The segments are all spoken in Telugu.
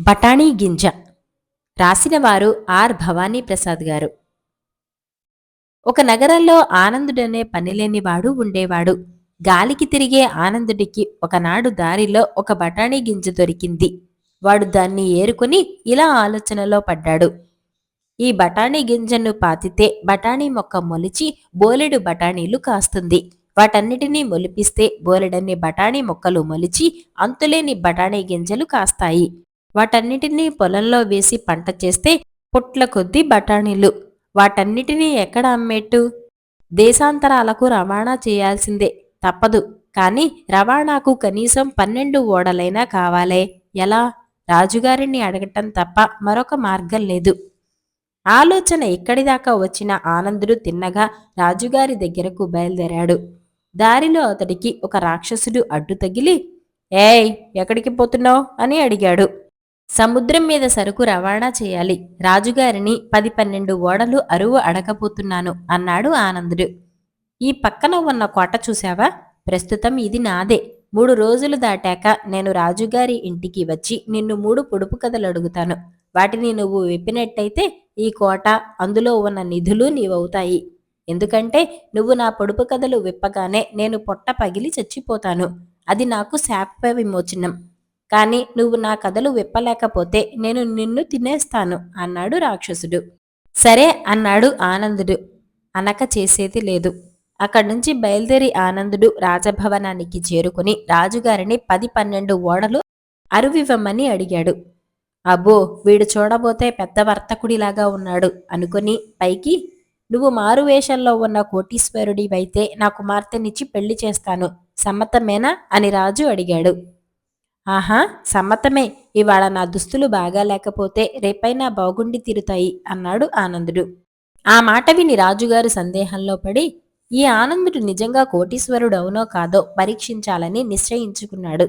బఠానీ గింజ. రాసినవారు ఆర్ భవానీ ప్రసాద్ గారు. ఒక నగరంలో ఆనందుడనే పనిలేనివాడు ఉండేవాడు. గాలికి తిరిగే ఆనందుడికి ఒకనాడు దారిలో ఒక బఠానీ గింజ దొరికింది. వాడు దాన్ని ఏరుకుని ఇలా ఆలోచనలో పడ్డాడు. ఈ బఠానీ గింజను పాతితే బఠానీ మొక్క మొలిచి బోలెడు బఠానీలు కాస్తుంది. వాటన్నిటినీ మొలిపిస్తే బోలెడన్ని బఠానీ మొక్కలు మొలిచి అంతులేని బఠానీ గింజలు కాస్తాయి. వాటన్నిటినీ పొలంలో వేసి పంట చేస్తే పుట్ల కొద్దీ బఠానీలు. వాటన్నిటినీ ఎక్కడ అమ్మేట్టు? దేశాంతరాలకు రవాణా చేయాల్సిందే. తప్పదు. కాని రవాణాకు కనీసం పన్నెండు ఓడలైనా కావాలే. ఎలా? రాజుగారిని అడగటం తప్ప మరొక మార్గం లేదు. ఆలోచన ఇక్కడిదాకా వచ్చిన ఆనందుడు తిన్నగా రాజుగారి దగ్గరకు బయలుదేరాడు. దారిలో అతడికి ఒక రాక్షసుడు అడ్డు తగిలి ఏయ్ ఎక్కడికి పోతున్నావు? అని అడిగాడు. సముద్రం మీద సరుకు రవాణా చేయాలి. రాజుగారిని పది పన్నెండు ఓడలు అరువు అడగపోతున్నాను అన్నాడు ఆనందుడు. ఈ పక్కన ఉన్న కోట చూశావా? ప్రస్తుతం ఇది నాదే. మూడు రోజులు దాటాక నేను రాజుగారి ఇంటికి వచ్చి నిన్ను మూడు పొడుపు కథలు అడుగుతాను. వాటిని నువ్వు విప్పినట్టయితే ఈ కోట అందులో ఉన్న నిధులు నీవవుతాయి. ఎందుకంటే నువ్వు నా పొడుపు కథలు విప్పగానే నేను పొట్ట పగిలి చచ్చిపోతాను. అది నాకు శాప విమోచనం కానీ నువ్వు నా కథలు విప్పలేకపోతే నేను నిన్ను తినేస్తాను అన్నాడు రాక్షసుడు. సరే అన్నాడు ఆనందుడు. అనక చేసేది లేదు. అక్కడి నుంచి బయలుదేరి ఆనందుడు రాజభవనానికి చేరుకుని రాజుగారిని పది పన్నెండు ఓడలు అరువివ్వమని అడిగాడు. అబ్బో వీడు చూడబోతే పెద్ద వర్తకుడిలాగా ఉన్నాడు అనుకుని పైకి నువ్వు మారువేషంలో ఉన్న కోటీశ్వరుడివైతే నా కుమార్తెనిచ్చి పెళ్ళి చేస్తాను సమ్మతమేనా అని రాజు అడిగాడు. ఆహా సమ్మతమే. ఇవాళ నా దుస్తులు బాగా లేకపోతే రేపైనా బాగుండి తీరుతాయి అన్నాడు ఆనందుడు. ఆ మాట విని రాజుగారు సందేహంలో పడి ఈ ఆనందుడు నిజంగా కోటీశ్వరుడవునో కాదో పరీక్షించాలని నిశ్చయించుకున్నాడు.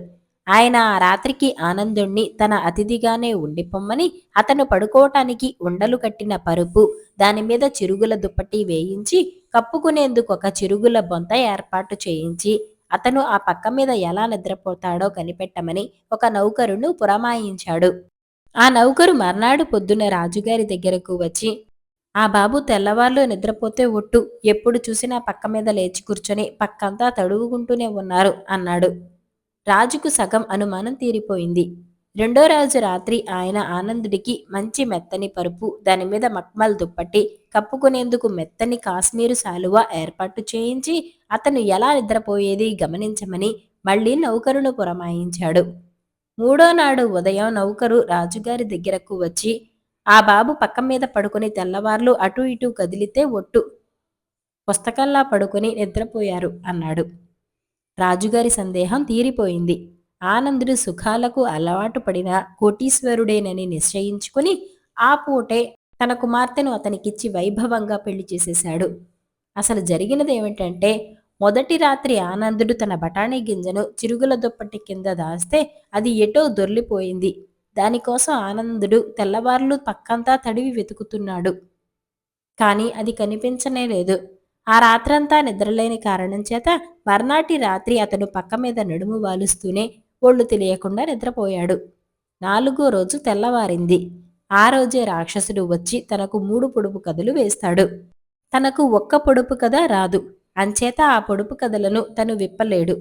ఆయన ఆ రాత్రికి ఆనందుణ్ణి తన అతిథిగానే ఉండిపోమ్మని అతను పడుకోవటానికి ఉండలు కట్టిన పరుపు దానిమీద చిరుగుల దుప్పటి వేయించి కప్పుకునేందుకు ఒక చిరుగుల బొంత ఏర్పాటు చేయించి అతను ఆ పక్క మీద ఎలా నిద్రపోతాడో కనిపెట్టమని ఒక నౌకరును పురమాయించాడు. ఆ నౌకరు మర్నాడు పొద్దున రాజుగారి దగ్గరకు వచ్చి ఆ బాబు తెల్లవాళ్ళు నిద్రపోతే ఒట్టు ఎప్పుడు చూసినా పక్క మీద లేచి కూర్చొని పక్కంతా తడువుకుంటూనే ఉన్నారు అన్నాడు. రాజుకు సగం అనుమానం తీరిపోయింది. రెండో రాజు రాత్రి ఆయన ఆనందుడికి మంచి మెత్తని పరుపు దాని మీద మక్మల్ దుప్పటి కప్పుకునేందుకు మెత్తని కాశ్మీరు శాలువా ఏర్పాటు చేయించి అతను ఎలా నిద్రపోయేది గమనించమని మళ్ళీ నౌకరును పురమాయించాడు. మూడో నాడు ఉదయం నౌకరు రాజుగారి దగ్గరకు వచ్చి ఆ బాబు పక్క మీద పడుకుని తెల్లవార్లు అటు ఇటు కదిలితే ఒట్టు. పుస్తకంలా పడుకుని నిద్రపోయారు అన్నాడు. రాజుగారి సందేహం తీరిపోయింది. ఆనందుడు సుఖాలకు అలవాటు పడిన కోటీశ్వరుడేనని నిశ్చయించుకుని ఆ పూటే తన కుమార్తెను అతనికిచ్చి వైభవంగా పెళ్ళి చేసేశాడు. అసలు జరిగినది ఏమిటంటే మొదటి రాత్రి ఆనందుడు తన బఠానీ గింజను చిరుగుల దుప్పటి కింద దాస్తే అది ఎటో దొర్లిపోయింది. దానికోసం ఆనందుడు తెల్లవార్లు పక్కంతా తడివి వెతుకుతున్నాడు. కానీ అది కనిపించనే లేదు. ఆ రాత్రంతా నిద్రలేని కారణం చేత మర్నాటి రాత్రి అతను పక్క మీద నడుము వాలుస్తూనే ఒళ్ళు తెలియకుండా నిద్రపోయాడు. నాలుగో రోజు తెల్లవారింది. ఆ రోజే రాక్షసుడు వచ్చి తనకు మూడు పొడుపు కథలు వేస్తాడు. తనకు ఒక్క పొడుపు కథ రాదు. అంచేత ఆ పొడుపు కథలను తను విప్పలేడు.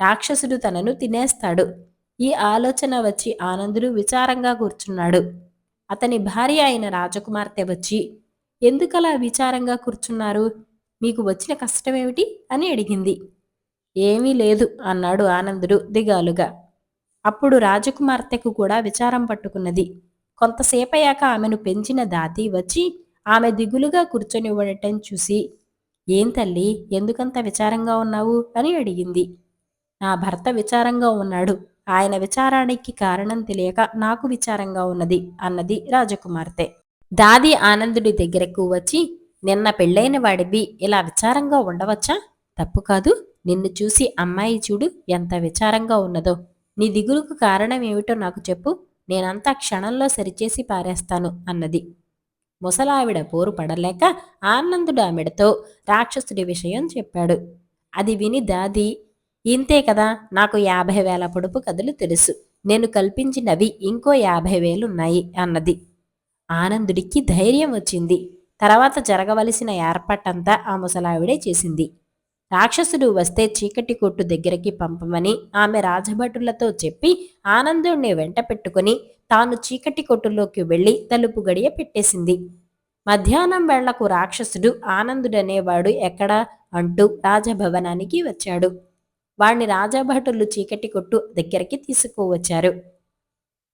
రాక్షసుడు తనను తినేస్తాడు. ఈ ఆలోచన వచ్చి ఆనందుడు విచారంగా కూర్చున్నాడు. అతని భార్య అయిన రాజకుమార్తె వచ్చి ఎందుకలా విచారంగా కూర్చున్నారు? మీకు వచ్చిన కష్టమేమిటి? అని అడిగింది. ఏమీ లేదు అన్నాడు ఆనందుడు దిగాలుగా. అప్పుడు రాజకుమార్తెకు కూడా విచారం పట్టుకున్నది. కొంతసేపయ్యాక ఆమెను పెంచిన దాతి వచ్చి ఆమె దిగులుగా కూర్చొని ఉండటం చూసి ఏం తల్లి ఎందుకంత విచారంగా ఉన్నావు? అని అడిగింది. నా భర్త విచారంగా ఉన్నాడు. ఆయన విచారానికి కారణం తెలియక నాకు విచారంగా ఉన్నది అన్నది రాజకుమార్తె. దాది ఆనందుడి దగ్గరకు వచ్చి నిన్న పెళ్ళైన వాడివి ఇలా విచారంగా ఉండవచ్చా? తప్పు కాదు. నిన్ను చూసి అమ్మాయి చూడు ఎంత విచారంగా ఉన్నదో. నీ దిగులుకు కారణం ఏమిటో నాకు చెప్పు నేనంతా క్షణంలో సరిచేసి పారేస్తాను అన్నది. ముసలావిడ పోరు పడలేక ఆనందుడు ఆమెడతో రాక్షసుడి విషయం చెప్పాడు. అది విని దాది ఇంతే కదా నాకు యాభై వేల పొడుపు కథలు తెలుసు. నేను కల్పించినవి ఇంకో యాభై వేలున్నాయి అన్నది. ఆనందుడికి ధైర్యం వచ్చింది. తర్వాత జరగవలసిన ఏర్పాటంతా ఆ ముసలావిడే చేసింది. రాక్షసుడు వస్తే చీకటి కొట్టు దగ్గరికి పంపమని ఆమె రాజభటులతో చెప్పి ఆనందుణ్ణి వెంట పెట్టుకుని తాను చీకటి కొట్టులోకి వెళ్ళి తలుపు గడియ పెట్టేసింది. మధ్యాహ్నం వేళ్ళకు రాక్షసుడు ఆనందుడనేవాడు ఎక్కడా అంటూ రాజభవనానికి వచ్చాడు. వాణ్ణి రాజభటులు చీకటి కొట్టు దగ్గరికి తీసుకువచ్చారు.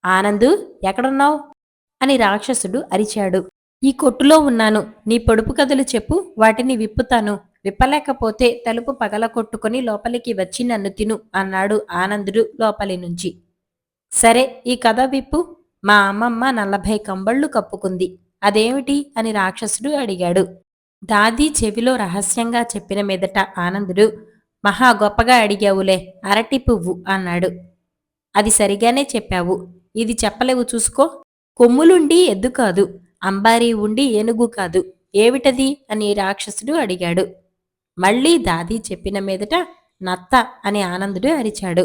ఆనందు ఎక్కడున్నావు? అని రాక్షసుడు అరిచాడు. ఈ కొట్టులో ఉన్నాను. నీ పొడుపు కథలు చెప్పు వాటిని విప్పుతాను. విప్పలేకపోతే తలుపు పగల కొట్టుకుని లోపలికి వచ్చి నన్ను తిను అన్నాడు ఆనందుడు లోపలి నుంచి. సరే ఈ కథ విప్పు. మా అమ్మమ్మ నలభై కంబళ్ళు కప్పుకుంది. అదేమిటి? అని రాక్షసుడు అడిగాడు. దాది చెవిలో రహస్యంగా చెప్పిన మీదట ఆనందుడు మహా గొప్పగా అడిగావులే అరటి పువ్వు అన్నాడు. అది సరిగానే చెప్పావు. ఇది చెప్పలేవు చూసుకో. కొమ్ములుండి ఎద్దు కాదు అంబారీ ఉండి ఏనుగు కాదు. ఏమిటది? అని రాక్షసుడు అడిగాడు. మళ్ళీ దాది చెప్పిన మీదట నత్త అని ఆనందుడు అరిచాడు.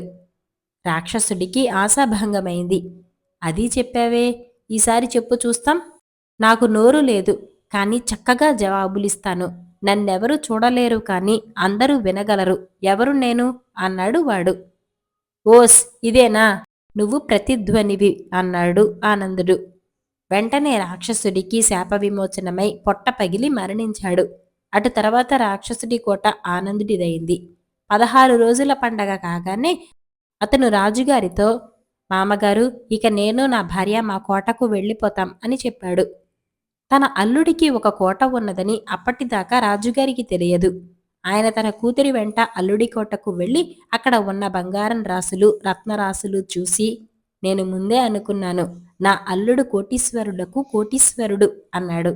రాక్షసుడికి ఆశాభంగమైంది. అది చెప్పావే? ఈసారి చెప్పు చూస్తాం. నాకు నోరు లేదు కానీ చక్కగా జవాబులిస్తాను. నన్నెవరు చూడలేరు కాని అందరూ వినగలరు. ఎవరు నేను? అన్నాడు వాడు. ఓస్ ఇదేనా? నువ్వు ప్రతిధ్వనివి అన్నాడు ఆనందుడు. వెంటనే రాక్షసుడికి శాప విమోచనమై పొట్ట పగిలి మరణించాడు. అటు తర్వాత రాక్షసుడి కోట ఆనందుడిదైంది. పదహారు రోజుల పండగ కాగానే అతను రాజుగారితో మామగారు ఇక నేను నా భార్య మా కోటకు వెళ్ళిపోతాం అని చెప్పాడు. తన అల్లుడికి ఒక కోట ఉన్నదని అప్పటిదాకా రాజుగారికి తెలియదు. ఆయన తన కూతురి వెంట అల్లుడి కోటకు వెళ్ళి అక్కడ ఉన్న బంగారం రాసులు రత్నరాసులు చూసి నేను ముందే అనుకున్నాను నా అల్లుడు కోటీశ్వరులకు కోటీశ్వరుడు అన్నాడు.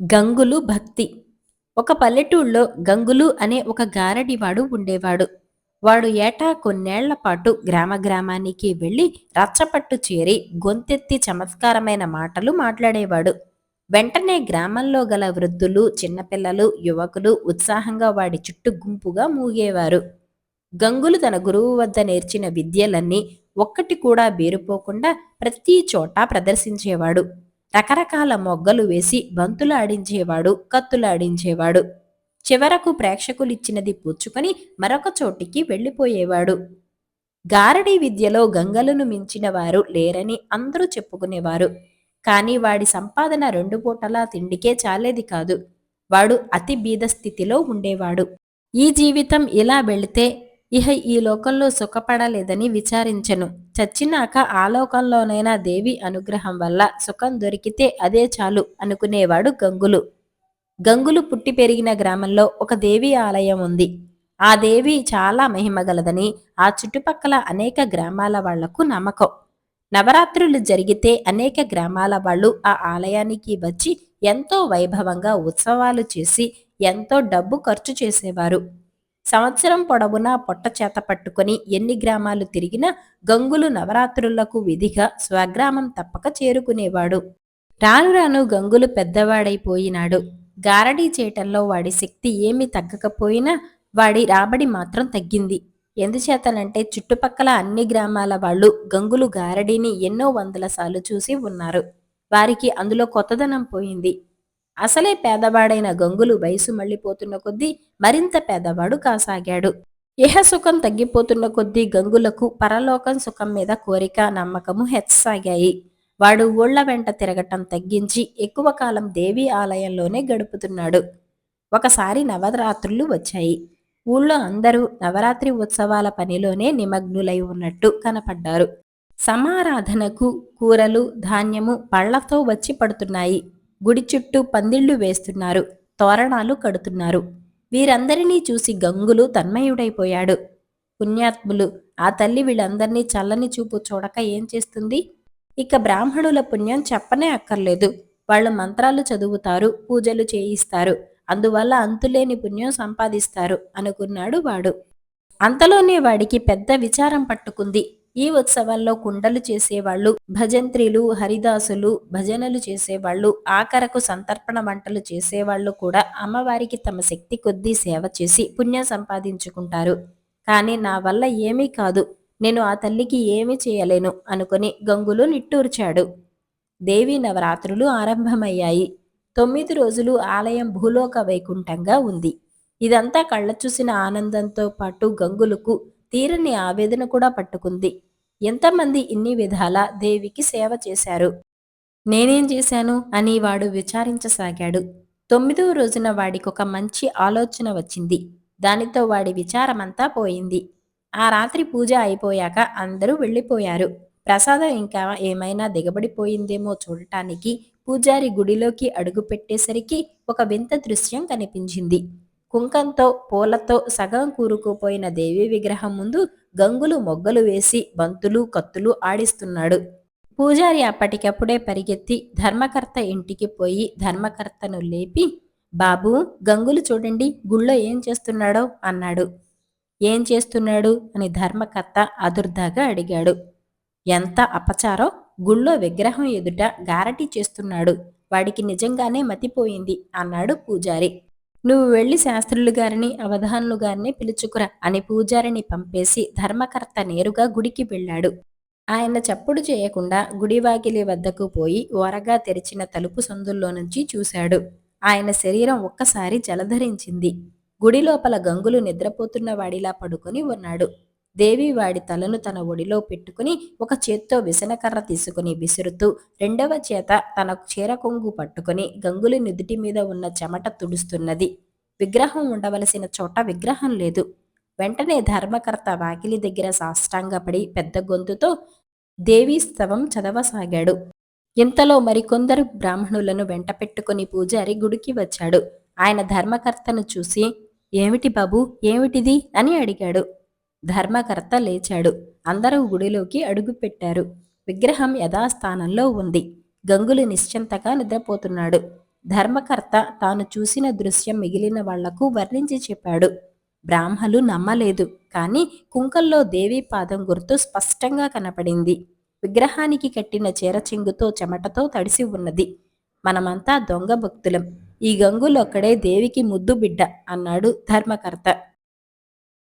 గంగులు భక్తి. ఒక పల్లెటూళ్ళలో గంగులు అనే ఒక గారడివాడు ఉండేవాడు. వాడు ఏటా కొన్నేళ్ళ పాటు గ్రామ గ్రామానికి వెళ్ళి రచ్చపట్టు చేరి గొంతెత్తి చమత్కారమైన మాటలు మాట్లాడేవాడు. వెంటనే గ్రామంలో గల వృద్ధులు చిన్నపిల్లలు యువకులు ఉత్సాహంగా వాడి చుట్టూ గుంపుగా మూగేవారు. గంగులు తన గురువు వద్ద నేర్చిన విద్యలన్నీ ఒక్కటి కూడా బేరుపోకుండా ప్రతి చోట ప్రదర్శించేవాడు. రకరకాల మొగ్గలు వేసి బంతులు ఆడించేవాడు కత్తులు ఆడించేవాడు చివరకు ప్రేక్షకులిచ్చినది పుచ్చుకొని మరొక చోటికి వెళ్ళిపోయేవాడు. గారడీ విద్యలో గంగలను మించిన వారు లేరని అందరూ చెప్పుకునేవారు. కాని వాడి సంపాదన రెండు పూటలా తిండికే చాలేది కాదు. వాడు అతి బీద స్థితిలో ఉండేవాడు. ఈ జీవితం ఇలా వెళితే ఇహ ఈ లోకంలో సుఖపడలేదని విచారించెను. చచ్చినాక ఆ లోకంలోనైనా దేవి అనుగ్రహం వల్ల సుఖం దొరికితే అదే చాలు అనుకునేవాడు గంగులు. గంగులు పుట్టి పెరిగిన గ్రామంలో ఒక దేవి ఆలయం ఉంది. ఆ దేవి చాలా మహిమగలదని ఆ చుట్టుపక్కల అనేక గ్రామాల వాళ్ళకు నమ్మకం. నవరాత్రులు జరిగితే అనేక గ్రామాల వాళ్ళు ఆ ఆలయానికి వచ్చి ఎంతో వైభవంగా ఉత్సవాలు చేసి ఎంతో డబ్బు ఖర్చు చేసేవారు. సంవత్సరం పొడవునా పొట్ట చేత పట్టుకొని ఎన్ని గ్రామాలు తిరిగినా గంగులు నవరాత్రులకు విధిగా స్వగ్రామం తప్పక చేరుకునేవాడు. రాను రాను గంగులు పెద్దవాడైపోయినాడు. గారడీ చేయటంలో వాడి శక్తి ఏమీ తగ్గకపోయినా వాడి రాబడి మాత్రం తగ్గింది. ఎందుచేతనంటే చుట్టుపక్కల అన్ని గ్రామాల వాళ్ళు గంగులు గారడీని ఎన్నో వందల సార్లు చూసి ఉన్నారు. వారికి అందులో కొత్తదనం పోయింది. అసలే పేదవాడైన గంగులు వయసు మళ్ళిపోతున్న కొద్దీ మరింత పేదవాడు కాసాగాడు. ఇహసుఖం తగ్గిపోతున్న కొద్దీ గంగులకు పరలోకం సుఖం మీద కోరిక నమ్మకము హెచ్చసాగాయి. వాడు ఊళ్ళ వెంట తిరగటం తగ్గించి ఎక్కువ కాలం దేవి ఆలయంలోనే గడుపుతున్నాడు. ఒకసారి నవరాత్రులు వచ్చాయి. ఊళ్ళో అందరూ నవరాత్రి ఉత్సవాల పనిలోనే నిమగ్నులై ఉన్నట్టు కనపడ్డారు. సమారాధనకు కూరలు ధాన్యము పళ్ళతో వచ్చి పడుతున్నాయి. గుడి చుట్టూ పందిళ్ళు వేస్తున్నారు. తోరణాలు కడుతున్నారు. వీరందరినీ చూసి గంగులు తన్మయుడైపోయాడు. పుణ్యాత్ములు ఆ తల్లి వీళ్ళందరినీ చల్లని చూపు చూడక ఏం చేస్తుంది? ఇక బ్రాహ్మణుల పుణ్యం చెప్పనే అక్కర్లేదు. వాళ్ళు మంత్రాలు చదువుతారు పూజలు చేయిస్తారు. అందువల్ల అంతులేని పుణ్యం సంపాదిస్తారు అనుకున్నాడు వాడు. అంతలోనే వాడికి పెద్ద విచారం పట్టుకుంది. ఈ ఉత్సవాల్లో కుండలు చేసేవాళ్ళు భజంత్రీలు హరిదాసులు భజనలు చేసేవాళ్ళు ఆఖరకు సంతర్పణ వంటలు చేసేవాళ్ళు కూడా అమ్మవారికి తమ శక్తి కొద్దీ సేవ చేసి పుణ్యం సంపాదించుకుంటారు. కానీ నా వల్ల ఏమీ కాదు నేను ఆ తల్లికి ఏమీ చేయలేను అనుకుని గంగులు నిట్టూర్చాడు. దేవి నవరాత్రులు ఆరంభమయ్యాయి. తొమ్మిది రోజులు ఆలయం భూలోక వైకుంఠంగా ఉంది. ఇదంతా కళ్ళ చూసిన ఆనందంతో పాటు గంగులకు తీరని ఆవేదన కూడా పట్టుకుంది. ఎంతమంది ఇన్ని విధాలా దేవికి సేవ చేశారు? నేనేం చేశాను? అని వాడు విచారించసాగాడు. తొమ్మిదో రోజున వాడికొక మంచి ఆలోచన వచ్చింది. దానితో వాడి విచారమంతా పోయింది. ఆ రాత్రి పూజ అయిపోయాక అందరూ వెళ్ళిపోయారు. ప్రసాదం ఇంకా ఏమైనా దిగబడిపోయిందేమో చూడటానికి పూజారి గుడిలోకి అడుగుపెట్టేసరికి ఒక వింత దృశ్యం కనిపించింది. కుంకంతో పూలతో సగం కూరుకుపోయిన దేవి విగ్రహం ముందు గంగులు మొగ్గలు వేసి బంతులు కత్తులు ఆడిస్తున్నాడు. పూజారి అప్పటికప్పుడే పరిగెత్తి ధర్మకర్త ఇంటికి పోయి ధర్మకర్తను లేపి బాబు గంగులు చూడండి గుళ్ళో ఏం చేస్తున్నాడో? అన్నాడు. ఏం చేస్తున్నాడు? అని ధర్మకర్త అదుర్దాగా అడిగాడు. ఎంత అపచారో గుళ్ళో విగ్రహం ఎదుట గారటి చేస్తున్నాడు. వాడికి నిజంగానే మతిపోయింది అన్నాడు పూజారి. నువ్వు వెళ్ళి శాస్త్రులు గారిని అవధానులు గారిని పిలుచుకురా అని పూజారిని పంపేసి ధర్మకర్త నేరుగా గుడికి వెళ్ళాడు. ఆయన చప్పుడు చేయకుండా గుడివాకిలి వద్దకు పోయి ఓరగా తెరిచిన తలుపు సందుల్లో నుంచి చూశాడు. ఆయన శరీరం ఒక్కసారి జలధరించింది. గుడి లోపల గంగులు నిద్రపోతున్న వాడిలా పడుకొని ఉన్నాడు. దేవి వాడి తలను తన ఒడిలో పెట్టుకుని ఒక చేత్తో విసనకర్ర తీసుకుని విసురుతూ రెండవ చేత తన చీర కొంగు పట్టుకుని గంగులు నుదుటి మీద ఉన్న చెమట తుడుస్తున్నది. విగ్రహం ఉండవలసిన చోట విగ్రహం లేదు. వెంటనే ధర్మకర్త వాకిలి దగ్గర సాష్టాంగపడి పెద్ద గొంతుతో దేవీస్తవం చదవసాగాడు. ఇంతలో మరికొందరు బ్రాహ్మణులను వెంట పెట్టుకుని పూజారి గుడికి వచ్చాడు. ఆయన ధర్మకర్తను చూసి ఏమిటి బాబు? ఏమిటిది? అని అడిగాడు. ధర్మకర్త లేచాడు. అందరూ గుడిలోకి అడుగుపెట్టారు విగ్రహం యథాస్థానంలో ఉంది. గంగులు నిశ్చింతగా నిద్రపోతున్నాడు. ధర్మకర్త తాను చూసిన దృశ్యం మిగిలిన వాళ్ళకు వర్ణించి చెప్పాడు. బ్రాహ్మలు నమ్మలేదు. కానీ కుంకల్లో దేవీ పాదం గుర్తు స్పష్టంగా కనపడింది. విగ్రహానికి కట్టిన చీరచింగుతో చెమటతో తడిసి ఉన్నది. మనమంతా దొంగ భక్తులం. ఈ గంగులొక్కడే దేవికి ముద్దు బిడ్డ అన్నాడు ధర్మకర్త.